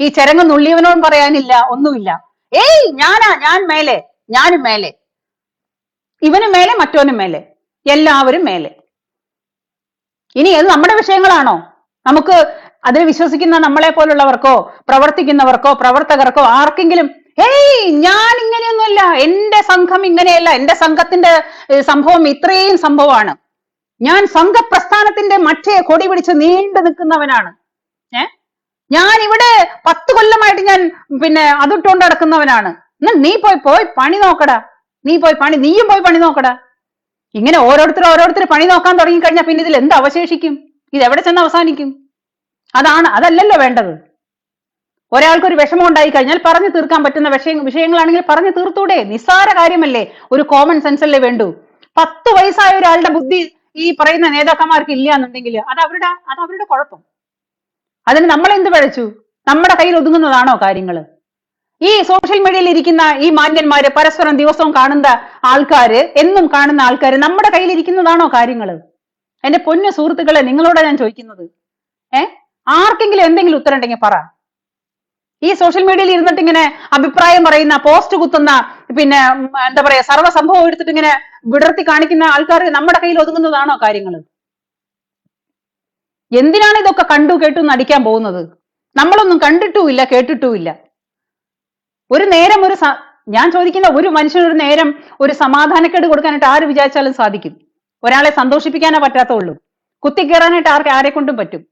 ഈ ചെരങ്ങ് നുള്ളിയവനോടും പറയാനില്ല ഒന്നുമില്ല. ഏയ് ഞാനാ ഞാൻ മേലെ ഞാനും മേലെ. ഇവനും മേലെ മറ്റോനും മേലെ. എല്ലാവരും മേലെ. ഇനി അത് നമ്മുടെ വിഷയങ്ങളാണോ? നമുക്ക് അതിൽ വിശ്വസിക്കുന്ന നമ്മളെ പോലുള്ളവർക്കോ പ്രവർത്തിക്കുന്നവർക്കോ പ്രവർത്തകർക്കോ ആർക്കെങ്കിലും ഏയ് ഞാൻ ഇങ്ങനെയൊന്നുമല്ല എന്റെ സംഘം ഇങ്ങനെയല്ല. എന്റെ സംഘത്തിന്റെ സംഭവം ഇത്രയും സംഭവമാണ്. ഞാൻ സംഘപ്രസ്ഥാനത്തിന്റെ മറ്റേ കൊടി പിടിച്ച് നീണ്ടു നിൽക്കുന്നവനാണ്. ഏ? ഞാൻ ഇവിടെ പത്ത് കൊല്ലമായിട്ട് ഞാൻ പിന്നെ അതിട്ടുകൊണ്ട് നടക്കുന്നവനാണ്. നീ പോയി പോയി പണി നോക്കടാ. നീ പോയി പണി നീയും പോയി പണി നോക്കടാ. ഇങ്ങനെ ഓരോരുത്തർ ഓരോരുത്തർ പണി നോക്കാൻ തുടങ്ങിക്കഴിഞ്ഞാൽ പിന്നെ ഇതിൽ എന്ത് അവശേഷിക്കും? ഇത് എവിടെ ചെന്ന് അവസാനിക്കും? അതാണ് അതല്ലല്ലോ വേണ്ടത്. ഒരാൾക്ക് ഒരു വിഷമം ഉണ്ടായി കഴിഞ്ഞാൽ പറഞ്ഞു തീർക്കാൻ പറ്റുന്ന വിഷയ വിഷയങ്ങളാണെങ്കിൽ പറഞ്ഞു തീർത്തൂടെ. നിസ്സാര കാര്യമല്ലേ? ഒരു കോമൺ സെൻസ് അല്ലേ വേണ്ടു. പത്ത് വയസ്സായ ഒരാളുടെ ബുദ്ധി ഈ പറയുന്ന നേതാക്കന്മാർക്ക് ഇല്ല എന്നുണ്ടെങ്കിൽ അത് അവരുടെ അത് അവരുടെ കുഴപ്പം. അതിന് നമ്മൾ എന്ത് പഴച്ചു നമ്മുടെ കയ്യിൽ ഒതുങ്ങുന്നതാണോ കാര്യങ്ങൾ ഈ സോഷ്യൽ മീഡിയയിൽ ഇരിക്കുന്ന ഈ മാന്യന്മാര് പരസ്പരം ദിവസവും കാണുന്ന ആൾക്കാര് എന്നും കാണുന്ന ആൾക്കാര് നമ്മുടെ കയ്യിൽ ഇരിക്കുന്നതാണോ കാര്യങ്ങൾ എന്റെ പൊന്നു സുഹൃത്തുക്കളെ നിങ്ങളോടാ ഞാൻ ചോദിക്കുന്നത്. ഏ? ആർക്കെങ്കിലും എന്തെങ്കിലും ഉത്തരം ഉണ്ടെങ്കിൽ പറ. ഈ സോഷ്യൽ മീഡിയയിൽ ഇരുന്നിട്ട് ഇങ്ങനെ അഭിപ്രായം പറയുന്ന പോസ്റ്റ് കുത്തുന്ന പിന്നെ എന്താ പറയാ സർവ സംഭവം എടുത്തിട്ട് ഇങ്ങനെ വിടർത്തി കാണിക്കുന്ന ആൾക്കാർ നമ്മുടെ കയ്യിൽ ഒതുങ്ങുന്നതാണോ കാര്യങ്ങൾ? എന്തിനാണ് ഇതൊക്കെ കണ്ടു കേട്ടു നടിക്കാൻ പോകുന്നത്? നമ്മളൊന്നും കണ്ടിട്ടുമില്ല കേട്ടിട്ടുമില്ല. ഒരു നേരം ഒരു ഞാൻ ചോദിക്കുന്ന ഒരു മനുഷ്യന് ഒരു നേരം ഒരു സമാധാനക്കേട് കൊടുക്കാനായിട്ട് ആര് വിചാരിച്ചാലും സാധിക്കും. ഒരാളെ സന്തോഷിപ്പിക്കാനേ പറ്റാത്തുള്ളൂ കുത്തിക്കേറാനായിട്ട് ആർക്ക് ആരെ കൊണ്ടും പറ്റും.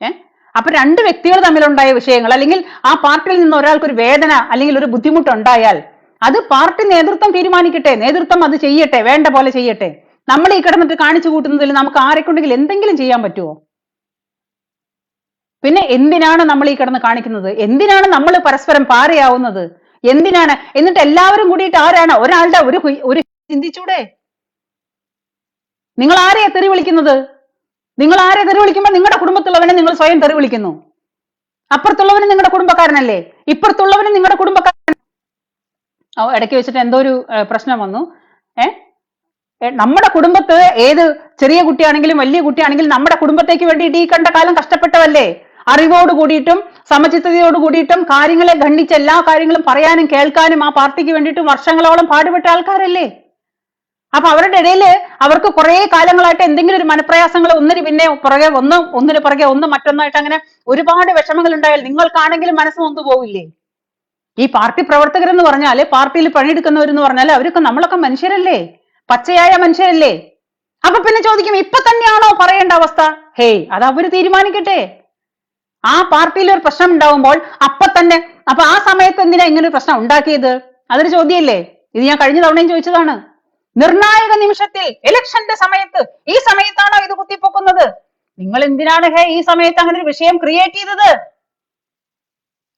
ഏ? അപ്പൊ രണ്ട് വ്യക്തികൾ തമ്മിലുണ്ടായ വിഷയങ്ങൾ അല്ലെങ്കിൽ ആ പാർട്ടിയിൽ നിന്ന് ഒരാൾക്ക് ഒരു വേദന അല്ലെങ്കിൽ ഒരു ബുദ്ധിമുട്ടുണ്ടായാൽ അത് പാർട്ടി നേതൃത്വം തീരുമാനിക്കട്ടെ നേതൃത്വം അത് ചെയ്യട്ടെ വേണ്ട പോലെ ചെയ്യട്ടെ. നമ്മൾ ഈ കിടന്നിട്ട് കാണിച്ചു കൂട്ടുന്നതിൽ നമുക്ക് ആരെ കൊണ്ടെങ്കിലും എന്തെങ്കിലും ചെയ്യാൻ പറ്റുമോ പിന്നെ എന്തിനാണ് നമ്മൾ ഈ കിടന്ന് കാണിക്കുന്നത്? എന്തിനാണ് നമ്മൾ പരസ്പരം പാരയാവുന്നത്? എന്തിനാണ്? എന്നിട്ട് എല്ലാവരും കൂടിയിട്ട് ആരാണ്? ഒരാളുടെ ഒരു ഒരു ചിന്തിച്ചൂടെ? നിങ്ങൾ ആരെയാ തെറി വിളിക്കുന്നത്? നിങ്ങൾ ആരെ തെറി വിളിക്കുമ്പോൾ നിങ്ങളുടെ കുടുംബത്തുള്ളവനെ നിങ്ങൾ സ്വയം തെറി വിളിക്കുന്നു. അപ്പുറത്തുള്ളവന് നിങ്ങളുടെ കുടുംബക്കാരനല്ലേ? ഇപ്പുറത്തുള്ളവന് നിങ്ങളുടെ കുടുംബക്കാരൻ ഇടയ്ക്ക് വെച്ചിട്ട് എന്തോ ഒരു പ്രശ്നം വന്നു. ഏ? ഏ, നമ്മുടെ കുടുംബത്ത് ഏത് ചെറിയ കുട്ടിയാണെങ്കിലും വലിയ കുട്ടിയാണെങ്കിലും നമ്മുടെ കുടുംബത്തേക്ക് വേണ്ടിയിട്ട് ഈ കണ്ട കാലം കഷ്ടപ്പെട്ടവല്ലേ? അറിവോട് കൂടിയിട്ടും സമചിത്തതയോട് കൂടിയിട്ടും കാര്യങ്ങളെ ഖണ്ഡിച്ച് എല്ലാ കാര്യങ്ങളും പറയാനും കേൾക്കാനും ആ പാർട്ടിക്ക് വേണ്ടിയിട്ട് വർഷങ്ങളോളം പാടുപെട്ട ആൾക്കാരല്ലേ? അപ്പൊ അവരുടെ ഇടയിൽ അവർക്ക് കുറെ കാലങ്ങളായിട്ട് എന്തെങ്കിലും ഒരു മനപ്രയാസങ്ങൾ ഒന്നിന് പിന്നെ പുറകെ ഒന്ന് ഒന്നിന് പുറകെ ഒന്ന് മറ്റൊന്നായിട്ട് അങ്ങനെ ഒരുപാട് വിഷമങ്ങൾ ഉണ്ടായാൽ നിങ്ങൾക്കാണെങ്കിലും മനസ്സ് നൊന്തു പോവില്ലേ? ഈ പാർട്ടി പ്രവർത്തകരെന്ന് പറഞ്ഞാൽ പാർട്ടിയിൽ പണിയെടുക്കുന്നവരെന്ന് പറഞ്ഞാൽ അവരൊക്കെ നമ്മളൊക്കെ മനുഷ്യരല്ലേ? പച്ചയായ മനുഷ്യരല്ലേ? അപ്പൊ പിന്നെ ചോദിക്കും ഇപ്പൊ തന്നെയാണോ പറയേണ്ട അവസ്ഥ? ഹേയ് അത് അവർ തീരുമാനിക്കട്ടെ. ആ പാർട്ടിയിൽ ഒരു പ്രശ്നം ഉണ്ടാവുമ്പോൾ അപ്പൊ തന്നെ അപ്പൊ ആ സമയത്ത് എന്തിനാ ഇങ്ങനെ ഒരു പ്രശ്നം ഉണ്ടാക്കിയത്? അതൊരു ചോദ്യമല്ലേ ഇത് ഞാൻ കഴിഞ്ഞ തവണയും ചോദിച്ചതാണ്. നിർണായക നിമിഷത്തിൽ ഇലക്ഷന്റെ സമയത്ത് ഈ സമയത്താണോ ഇത് കുത്തിപ്പൊക്കുന്നത്? നിങ്ങൾ എന്തിനാണ് ഹേ ഈ സമയത്ത് അങ്ങനെ ഒരു വിഷയം ക്രിയേറ്റ് ചെയ്തത്?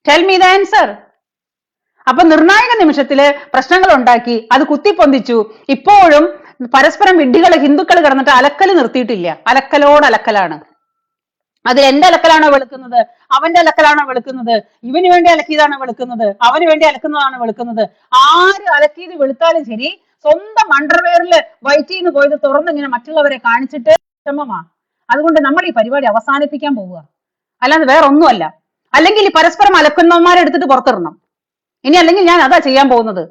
ടെൽ മീ ദ ആൻസർ അപ്പൊ നിർണായക നിമിഷത്തിൽ പ്രശ്നങ്ങൾ ഉണ്ടാക്കി അത് കുത്തിപ്പൊന്തിച്ചു. ഇപ്പോഴും പരസ്പരം വിഡ്ഢികൾ ഹിന്ദുക്കൾ കിടന്നിട്ട് അലക്കൽ നിർത്തിയിട്ടില്ല. അലക്കലോട് അലക്കലാണ്. അതിൽ എന്റെ അലക്കലാണോ വെളുക്കുന്നത്? അവന്റെ അലക്കലാണോ വെളുക്കുന്നത്? ഇവന് വേണ്ടി അലക്കിയതാണോ വെളുക്കുന്നത്? അവന് വേണ്ടി അലക്കുന്നതാണോ വെളുക്കുന്നത്? ആര് അലക്കിയത് വെളുത്താലും ശരി സ്വന്തം അണ്ടർവെയറിൽ വയറ്റിന്ന് പോയത് തുറന്ന് ഇങ്ങനെ മറ്റുള്ളവരെ കാണിച്ചിട്ട് വിഷമമാ. അതുകൊണ്ട് നമ്മൾ ഈ പരിപാടി അവസാനിപ്പിക്കാൻ പോവുക. അല്ലാതെ വേറെ ഒന്നുമല്ല അല്ലെങ്കിൽ ഈ പരസ്പരം അലക്കുന്നവന്മാരെ എടുത്തിട്ട് പുറത്തിടണം ഇനി അല്ലെങ്കിൽ ഞാൻ അതാ ചെയ്യാൻ പോകുന്നത്.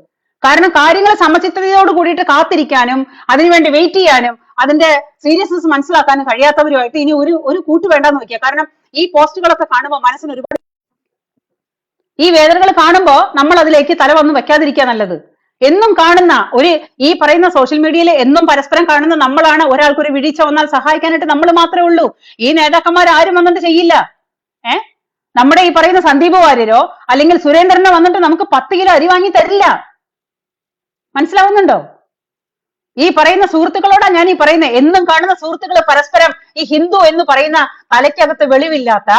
കാരണം കാര്യങ്ങൾ സമചിത്തതയോട് കൂടിയിട്ട് കാത്തിരിക്കാനും അതിനുവേണ്ടി വെയിറ്റ് ചെയ്യാനും അതിന്റെ സീരിയസ്നെസ് മനസ്സിലാക്കാനും കഴിയാത്തവരുമായിട്ട് ഇനി ഒരു ഒരു കൂട്ട് വേണ്ടെന്ന് നോക്കിയ. കാരണം ഈ പോസ്റ്റുകളൊക്കെ കാണുമ്പോൾ മനസ്സിന് ഒരുപാട് ഈ വേദനകൾ കാണുമ്പോൾ നമ്മൾ അതിലേക്ക് തല വന്ന് വെക്കാതിരിക്കുക നല്ലത്. എന്നും കാണുന്ന ഒരു ഈ പറയുന്ന സോഷ്യൽ മീഡിയയിൽ എന്നും പരസ്പരം കാണുന്ന നമ്മളാണ്. ഒരാൾക്ക് ഒരു വീഴ്ച വന്നാൽ സഹായിക്കാനായിട്ട് നമ്മൾ മാത്രമേ ഉള്ളൂ. ഈ നേതാക്കന്മാർ ആരും വന്നിട്ട് ചെയ്യില്ല. ഏ? നമ്മുടെ ഈ പറയുന്ന സന്ദീപ് വാര്യരോ അല്ലെങ്കിൽ സുരേന്ദ്രനോ വന്നിട്ട് നമുക്ക് പത്ത് കിലോ അരി വാങ്ങി തരില്ല. മനസ്സിലാവുന്നുണ്ടോ? ഈ പറയുന്ന സുഹൃത്തുക്കളോടാ ഞാൻ ഈ പറയുന്നത് എന്നും കാണുന്ന സുഹൃത്തുക്കൾ പരസ്പരം ഈ ഹിന്ദു എന്ന് പറയുന്ന തലയ്ക്കകത്ത് വെളിവില്ലാത്ത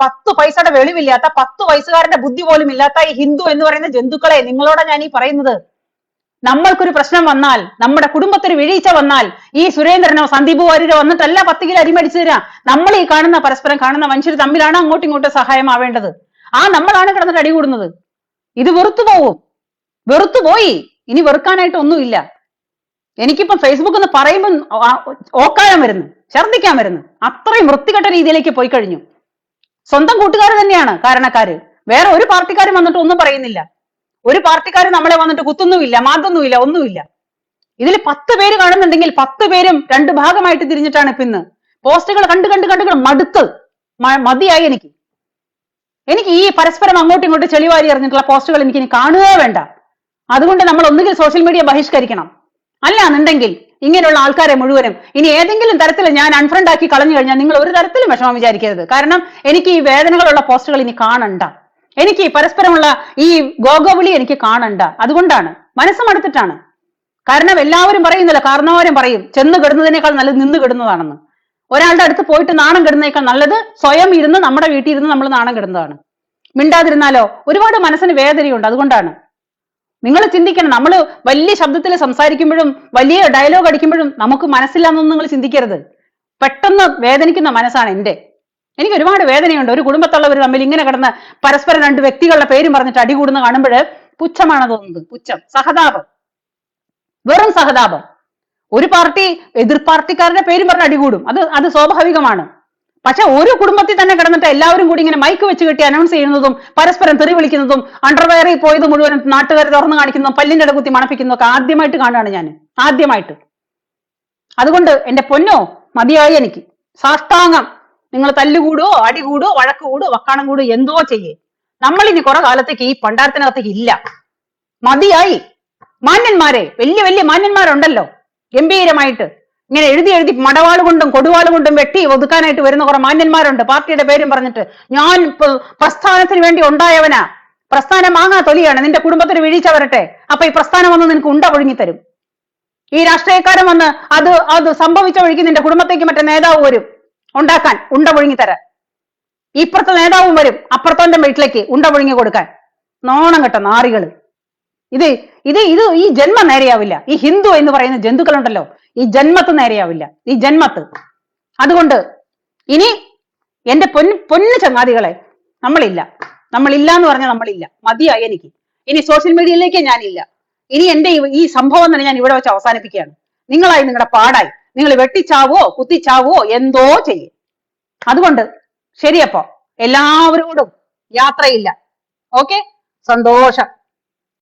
പത്ത് പൈസയുടെ വെളിവില്ലാത്ത പത്ത് വയസ്സുകാരന്റെ ബുദ്ധി പോലും ഇല്ലാത്ത ഈ ഹിന്ദു എന്ന് പറയുന്ന ജന്തുക്കളെ നിങ്ങളോടാ ഞാൻ ഈ പറയുന്നത്. നമ്മൾക്കൊരു പ്രശ്നം വന്നാൽ നമ്മുടെ കുടുംബത്തിന് വീഴ്ച വന്നാൽ ഈ സുരേന്ദ്രനോ സന്ദീപ് വാര്യരോ വന്നിട്ടല്ല പത്ത് കിലോ അരിമടിച്ചു തരാം. നമ്മൾ ഈ കാണുന്ന പരസ്പരം കാണുന്ന മനുഷ്യർ തമ്മിലാണ് അങ്ങോട്ടും ഇങ്ങോട്ടും സഹായമാവേണ്ടത്. ആ നമ്മളാണ് കിടന്നിട്ട് അടി കൂടുന്നത്. ഇത് വെറുത്തു പോവും. വെറുത്തു പോയി. ഇനി വെറുക്കാനായിട്ട് ഒന്നുമില്ല. എനിക്കിപ്പം ഫേസ്ബുക്ക് എന്ന് പറയുമ്പോൾ ഓക്കാഴം വരുന്നു. ഛർദ്ദിക്കാൻ വരുന്നു. അത്രയും വൃത്തികെട്ട രീതിയിലേക്ക് പോയി കഴിഞ്ഞു. സ്വന്തം കൂട്ടുകാർ തന്നെയാണ് കാരണക്കാര്. വേറെ ഒരു പാർട്ടിക്കാരും വന്നിട്ട് ഒന്നും പറയുന്നില്ല. ഒരു പാർട്ടിക്കാർ നമ്മളെ വന്നിട്ട് കുത്തുന്നുമില്ല മാന്തുന്നുമില്ല ഒന്നുമില്ല. ഇതിൽ പത്ത് പേര് കാണുന്നുണ്ടെങ്കിൽ പത്ത് പേരും രണ്ട് ഭാഗമായിട്ട് തിരിഞ്ഞിട്ടാണ് ഇന്ന്. പോസ്റ്റുകൾ കണ്ട് കണ്ട് കണ്ട് കണ്ട് മടുത്ത് മതിയായി എനിക്ക്. എനിക്ക് ഈ പരസ്പരം അങ്ങോട്ടും ഇങ്ങോട്ടും ചെളിവാരി എറിഞ്ഞിട്ടുള്ള പോസ്റ്റുകൾ എനിക്ക് ഇനി കാണുകയേ വേണ്ട. അതുകൊണ്ട് നമ്മൾ ഒന്നുകിൽ സോഷ്യൽ മീഡിയ ബഹിഷ്കരിക്കണം. അല്ലാന്നുണ്ടെങ്കിൽ ഇങ്ങനെയുള്ള ആൾക്കാരെ മുഴുവനും ഇനി ഏതെങ്കിലും തരത്തിൽ ഞാൻ അൺഫ്രണ്ട് ആക്കി കളഞ്ഞു കഴിഞ്ഞാൽ നിങ്ങൾ ഒരു തരത്തിലും വിഷമം വിചാരിക്കരുത്. കാരണം എനിക്ക് ഈ വേദനകളുള്ള പോസ്റ്റുകൾ ഇനി കാണണ്ട. എനിക്ക് പരസ്പരമുള്ള ഈ ഗോഗോവിളി എനിക്ക് കാണണ്ട. അതുകൊണ്ടാണ്. മനസ്സ് മടുത്തിട്ടാണ് കാരണം എല്ലാവരും പറയുന്നില്ല കാരണവരും പറയും ചെന്ന് കിടുന്നതിനേക്കാൾ നല്ലത് നിന്ന് കിടുന്നതാണെന്ന്. ഒരാളുടെ അടുത്ത് പോയിട്ട് നാണം കിടുന്നേക്കാൾ നല്ലത് സ്വയം ഇരുന്ന് നമ്മുടെ വീട്ടിൽ ഇരുന്ന് നമ്മൾ നാണം കിടുന്നതാണ്. മിണ്ടാതിരുന്നാലോ? ഒരുപാട് മനസ്സിന് വേദനയുണ്ട്. അതുകൊണ്ടാണ്. നിങ്ങൾ ചിന്തിക്കണം. നമ്മൾ വലിയ ശബ്ദത്തിൽ സംസാരിക്കുമ്പോഴും വലിയ ഡയലോഗ് അടിക്കുമ്പോഴും നമുക്ക് മനസ്സില്ലാന്നൊന്നും നിങ്ങൾ ചിന്തിക്കരുത്. പെട്ടെന്ന് വേദനിക്കുന്ന മനസ്സാണ് എന്റെ എനിക്ക് ഒരുപാട് വേദനയുണ്ട്. ഒരു കുടുംബത്തുള്ളവർ തമ്മിൽ ഇങ്ങനെ കിടന്ന് പരസ്പരം രണ്ട് വ്യക്തികളുടെ പേരും പറഞ്ഞിട്ട് അടി അടികൂടുന്ന കാണുമ്പോൾ പുച്ഛമാണ് തോന്നുന്നത്. പുച്ഛം. സഹതാപം. വെറും സഹതാപം. ഒരു പാർട്ടി എതിർ പാർട്ടിക്കാരുടെ പേരും പറഞ്ഞ് അടികൂടും അത് അത് സ്വാഭാവികമാണ്. പക്ഷെ ഒരു കുടുംബത്തിൽ തന്നെ കിടന്നിട്ട് എല്ലാവരും കൂടി ഇങ്ങനെ മൈക്ക് വെച്ച് കെട്ടി അനൗൺസ് ചെയ്യുന്നതും പരസ്പരം തെറി വിളിക്കുന്നതും അണ്ടർവെയറിൽ പോയത് മുഴുവൻ നാട്ടുകാർ തുറന്നു കാണിക്കുന്നതും പല്ലിന്റെ ഇടകുത്തി മണപ്പിക്കുന്നതും ഒക്കെ ആദ്യമായിട്ട് കാണുകയാണ് ഞാൻ ആദ്യമായിട്ട്. അതുകൊണ്ട് എന്റെ പൊന്നോ മതിയായി എനിക്ക്. സാഷ്ടാംഗം. നിങ്ങൾ തല്ലുകൂടോ അടികൂടോ വഴക്ക് കൂടോ വക്കാണം കൂടോ എന്തോ ചെയ്യേ. നമ്മൾ ഇനി കുറെ കാലത്തേക്ക് ഈ പണ്ടാരത്തിനകത്തേക്ക് ഇല്ല. മതിയായി. മാന്യന്മാരെ വലിയ വലിയ മാന്യന്മാരുണ്ടല്ലോ. ഗംഭീരമായിട്ട്. ഇങ്ങനെ എഴുതി എഴുതി മടവാൾ കൊണ്ടും കൊടുവാൾ കൊണ്ടും വെട്ടി ഒതുക്കാനായിട്ട് വരുന്ന കുറെ മാന്യന്മാരുണ്ട്. പാർട്ടിയുടെ പേരും പറഞ്ഞിട്ട്. ഞാൻ പ്രസ്ഥാനത്തിന് വേണ്ടി ഉണ്ടായവനാ. പ്രസ്ഥാനം മാങ്ങാ തൊലിയാണ്. നിന്റെ കുടുംബത്തിന് വീഴ്ച വരട്ടെ അപ്പൊ ഈ പ്രസ്ഥാനം വന്ന് നിനക്ക് ഉണ്ട ഒഴുങ്ങി തരും ഈ രാഷ്ട്രീയക്കാരൻ വന്ന് അത് അത് സംഭവിച്ച വഴിക്ക് നിന്റെ കുടുംബത്തേക്ക് മറ്റേ നേതാവ് വരും. ഉണ്ടാക്കാൻ ഉണ്ട പുഴുങ്ങി തരാൻ. ഇപ്പുറത്തെ നേതാവും വരും അപ്പുറത്തോന്റെ വീട്ടിലേക്ക് ഉണ്ട പുഴുങ്ങി കൊടുക്കാൻ. നോണം കെട്ട നാറികൾ. ഇത് ഇത് ഇത് ഈ ജന്മം നേരെയാവില്ല. ഈ ഹിന്ദു എന്ന് പറയുന്ന ജന്തുക്കളുണ്ടല്ലോ ഈ ജന്മത്ത് നേരെയാവില്ല. ഈ ജന്മത്ത്. അതുകൊണ്ട് ഇനി എന്റെ പൊന്ന് പൊന്നു ചങ്ങാതികളെ നമ്മളില്ല. നമ്മളില്ല എന്ന് പറഞ്ഞാൽ നമ്മളില്ല. മതിയായി എനിക്ക്. ഇനി സോഷ്യൽ മീഡിയയിലേക്ക് ഞാനില്ല. ഇനി എന്റെ ഈ സംഭവം തന്നെ ഞാൻ ഇവിടെ വെച്ച് അവസാനിപ്പിക്കുകയാണ്. നിങ്ങളായി നിങ്ങളുടെ പാടായി. നിങ്ങൾ വെട്ടിച്ചാവോ കുത്തിച്ചാവോ എന്തോ ചെയ്യും. അതുകൊണ്ട് ശരിയപ്പോ എല്ലാവരോടും യാത്രയില്ല. ഓക്കെ? സന്തോഷം.